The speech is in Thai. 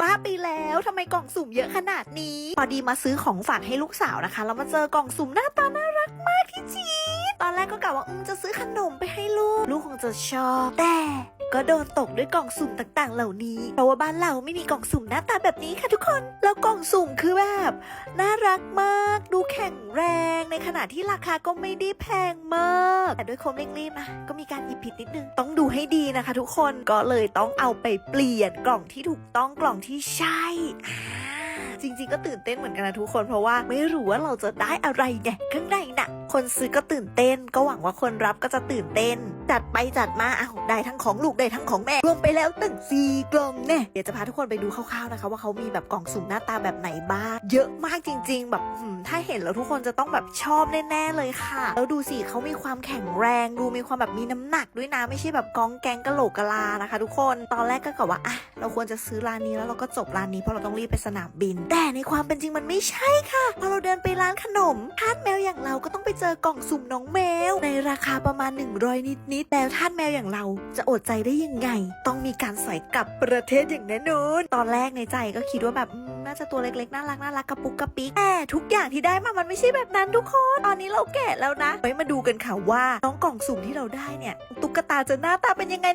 บ้าไปแล้วทำไมกล่องสุ่มเยอะขนาดนี้ พอดีมาซื้อของฝากให้ลูกสาวนะคะแล้วมาเจอกล่องสุ่มหน้าตาน่ารักมากที่จีดตอนแรกก็กะว่าอืมจะซื้อขนมไปให้ลูก ลูกคงจะชอบแต่ก็โดนตกด้วยกล่องสุ่มต่างๆ เหล่านี้เพราะว่าบ้านเราไม่มีกล่องสุ่มหน้าตาแบบนี้ค่ะทุกคน สุ่มคือแบบ น่ารักมาก ดูแข็งแรงในขณะที่ราคาก็ไม่ได้แพงมาก แต่ด้วยความเร่งรีบนะก็มีการหยิบผิดนิดนึง ต้องดูให้ดีนะคะทุกคนก็เลยต้องเอาไปเปลี่ยนกล่องที่ถูกต้องกล่องที่ใช่ จริงๆก็ตื่นเต้นเหมือนกันนะทุกคนเพราะว่าไม่รู้ว่าเราจะได้อะไรเนี่ยข้างในน่ะ คนซื้อก็ตื่นเต้น ก็หวังว่าคนรับก็จะตื่นเต้น จัดไปจัดมาอ้าวได้ทั้งของลูกได้ทั้งของแม่รวมไปแล้วตั้งสี่กล่องแน่เดี๋ยวจะพาทุกคนไปดูคร่าวๆนะคะ ว่าเขามีแบบกล่องสุ่มหน้าตาแบบไหนบ้างเยอะมากจริง ๆ แบบถ้าเห็นแล้วทุกคนจะต้องแบบชอบแน่ๆเลยค่ะ แล้วดูสิเขามีความแข็งแรง ดูมีความแบบมีน้ำหนักด้วยนะไม่ใช่แบบกองแกงกะโหลกกะลานะคะ ทุกคนตอนแรกก็กะว่าอะเราควรจะซื้อร้านนี้แล้วเราก็จบร้านนี้เพราะเราต้องรีบไปสนามบินแต่ในความเป็นจริงมันไม่ใช่ค่ะ พอเราเดินไปร้านขนมทาสแมวอย่างเราก็ต้องไปเจอกล่องสุ่มน้องแมว ในราคาประมาณ 100 นิดๆแล้วทาสแมวอย่างเราจะอดใจได้ยังไง ต้องมีการใส่กลับประเทศอย่างแน่นอนตอนแรกในใจก็คิดว่าแบบน่าจะตัวเล็กๆน่ารักน่ารักกระปุกกระปิกแต่ทุกอย่างที่ได้มามันไม่ใช่แบบนั้นทุกคน ตอนนี้เราแกะแล้วนะไว้มาดูกันค่ะว่าน้องกล่องสุ่มที่เราได้เนี่ยตุ๊กตาจะหน้าตาเป็นยังไง